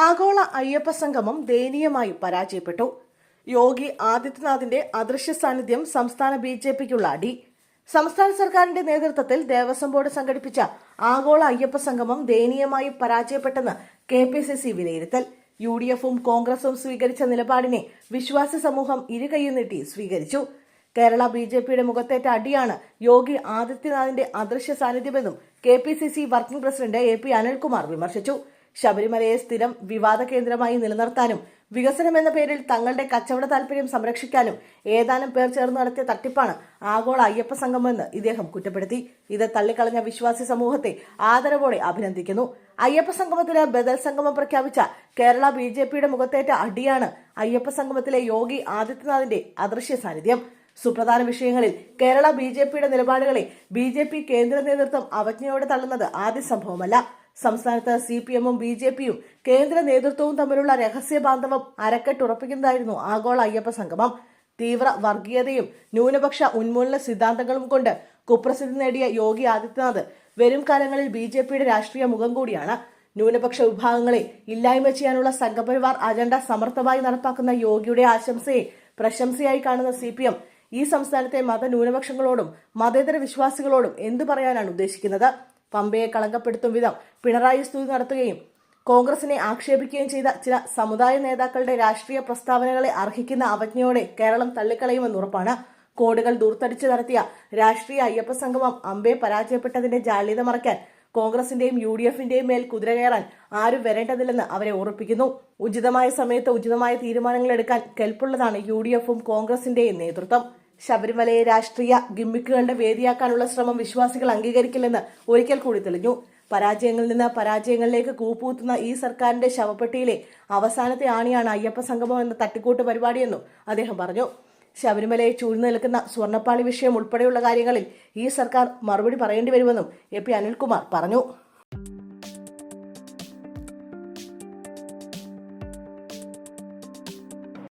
ആഗോള അയ്യപ്പ സംഗമം ദയനീയമായി പരാജയപ്പെട്ടു. യോഗി ആദിത്യനാഥിന്റെ അദൃശ്യ സാന്നിധ്യം സംസ്ഥാന ബി ജെ പിക്കുള്ള അടി. സംസ്ഥാന സർക്കാരിന്റെ നേതൃത്വത്തിൽ ദേവസ്വം ബോർഡ് സംഘടിപ്പിച്ച ആഗോള അയ്യപ്പ സംഗമം ദയനീയമായി പരാജയപ്പെട്ടെന്ന് കെ പി സി സി വിലയിരുത്തൽ. യു ഡി എഫും കോൺഗ്രസും സ്വീകരിച്ച നിലപാടിനെ വിശ്വാസി സമൂഹം ഇരുകൈയും നീട്ടി സ്വീകരിച്ചു. കേരള ബി ജെ പിയുടെ മുഖത്തേറ്റ അടിയാണ് യോഗി ആദിത്യനാഥിന്റെ അദൃശ്യ സാന്നിധ്യമെന്നും K P C C working president A P Anilkumar വിമർശിച്ചു. ശബരിമലയെ സ്ഥിരം വിവാദ കേന്ദ്രമായി നിലനിർത്താനും വികസനം എന്ന പേരിൽ തങ്ങളുടെ കച്ചവട താൽപര്യം സംരക്ഷിക്കാനും ഏതാനും പേർ ചേർന്ന് നടത്തിയ തട്ടിപ്പാണ് ആഗോള അയ്യപ്പ സംഘമെന്ന് ഇദ്ദേഹം കുറ്റപ്പെടുത്തി. ഇത് തള്ളിക്കളഞ്ഞ വിശ്വാസി സമൂഹത്തെ ആദരവോടെ അഭിനന്ദിക്കുന്നു. അയ്യപ്പ സംഗമത്തിന് ബദൽ സംഗമം പ്രഖ്യാപിച്ച കേരള ബി ജെ പിയുടെ മുഖത്തേറ്റ അടിയാണ് അയ്യപ്പ സംഗമത്തിലെ യോഗി ആദിത്യനാഥിന്റെ അദൃശ്യ സാന്നിധ്യം. സുപ്രധാന വിഷയങ്ങളിൽ കേരള ബി ജെ പിയുടെ നിലപാടുകളെ ബി ജെ പി കേന്ദ്ര നേതൃത്വം അവജ്ഞയോടെ തള്ളുന്നത് ആദ്യ സംഭവമല്ല. സംസ്ഥാനത്ത് സി പി എമ്മും ബി ജെ പിയും കേന്ദ്ര നേതൃത്വവും തമ്മിലുള്ള രഹസ്യ ബാന്ധവം അരക്കെട്ടുറപ്പിക്കുന്നതായിരുന്നു ആഗോള അയ്യപ്പ സംഗമം. തീവ്ര വർഗീയതയും ന്യൂനപക്ഷ ഉന്മൂലന സിദ്ധാന്തങ്ങളും കൊണ്ട് കുപ്രസിദ്ധി നേടിയ യോഗി ആദിത്യനാഥ് വരും കാലങ്ങളിൽ ബി ജെ പിയുടെ രാഷ്ട്രീയ മുഖം കൂടിയാണ്. ന്യൂനപക്ഷ വിഭാഗങ്ങളെ ഇല്ലായ്മ ചെയ്യാനുള്ള സംഘപരിവാർ അജണ്ട സമർത്ഥമായി നടപ്പാക്കുന്ന യോഗിയുടെ ആശംസയെ പ്രശംസയായി കാണുന്ന സി പി എം ഈ സംസ്ഥാനത്തെ മതന്യൂനപക്ഷങ്ങളോടും മതേതര വിശ്വാസികളോടും എന്തു പറയാനാണ് ഉദ്ദേശിക്കുന്നത്? പമ്പയെ കളങ്കപ്പെടുത്തും വിധം പിണറായി സ്തുതി നടത്തുകയും കോൺഗ്രസിനെ ആക്ഷേപിക്കുകയും ചെയ്ത ചില സമുദായ നേതാക്കളുടെ രാഷ്ട്രീയ പ്രസ്താവനകളെ അർഹിക്കുന്ന അവജ്ഞയോടെ കേരളം തള്ളിക്കളയുമെന്ന് ഉറപ്പാണ്. കോടുകൾ ദൂർത്തടിച്ച് നടത്തിയ രാഷ്ട്രീയ അയ്യപ്പ സംഗമം അമ്പെ പരാജയപ്പെട്ടതിന്റെ ജാള്യത മറയ്ക്കാൻ കോൺഗ്രസിന്റെയും യു ഡി എഫിന്റെയും മേൽ കുതിര കയറാൻ ആരും വരേണ്ടതില്ലെന്ന് അവരെ ഓർപ്പിക്കുന്നു. ഉചിതമായ സമയത്ത് ഉചിതമായ തീരുമാനങ്ങൾ എടുക്കാൻ കെൽപ്പുള്ളതാണ് യു ഡി എഫും കോൺഗ്രസിന്റെയും നേതൃത്വം. ശബരിമലയെ രാഷ്ട്രീയ ഗിമ്മിക്കുകളുടെ വേദിയാക്കാനുള്ള ശ്രമം വിശ്വാസികൾ അംഗീകരിക്കില്ലെന്ന് ഒരിക്കൽ കൂടി തെളിഞ്ഞു. പരാജയങ്ങളിൽ നിന്ന് പരാജയങ്ങളിലേക്ക് കൂപ്പൂത്തുന്ന ഈ സർക്കാരിന്റെ ശവപ്പെട്ടിയിലെ അവസാനത്തെ ആണിയാണ് അയ്യപ്പ സംഗമം എന്ന തട്ടിക്കൂട്ട് പരിപാടിയെന്നും അദ്ദേഹം പറഞ്ഞു. ശബരിമലയെ ചൂഴ്ന്നു നിൽക്കുന്ന സ്വർണപ്പാളി വിഷയം ഉൾപ്പെടെയുള്ള കാര്യങ്ങളിൽ ഈ സർക്കാർ മറുപടി പറയേണ്ടി വരുമെന്നും എ പി അനിൽകുമാർ പറഞ്ഞു.